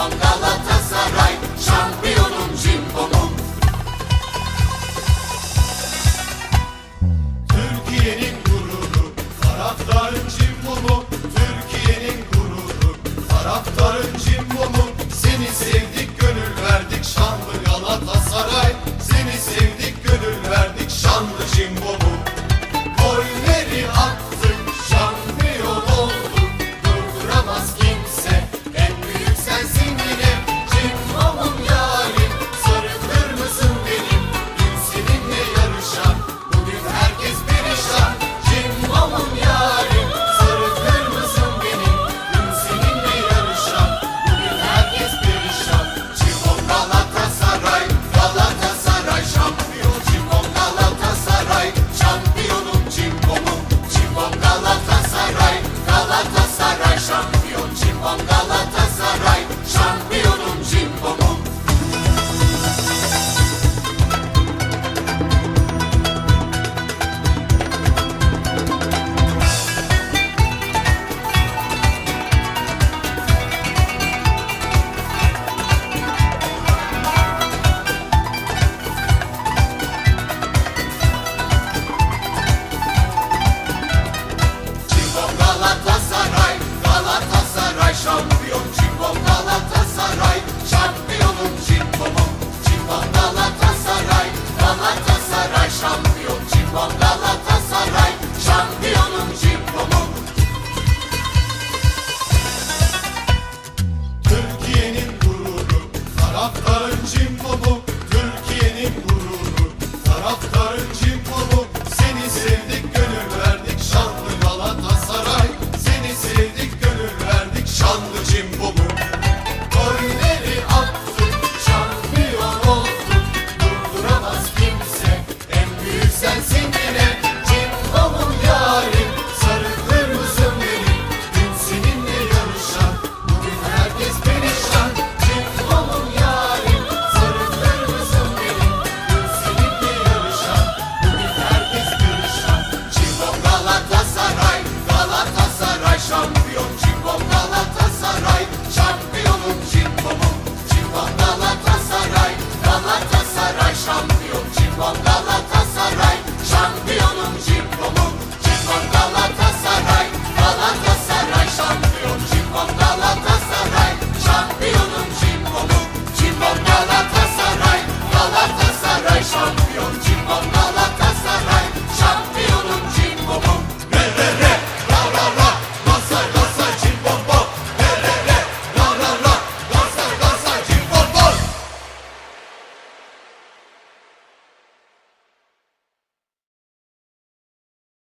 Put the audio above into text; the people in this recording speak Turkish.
Aman Galatasaray şampiyonum cimbomum Türkiye'nin gururu taraftarın cimbomu Türkiye'nin gururu taraftarın cimbomu Seni sevdik gönül verdik şanlı Galatasaray. Seni sevdik gönül verdik şanlı cimbom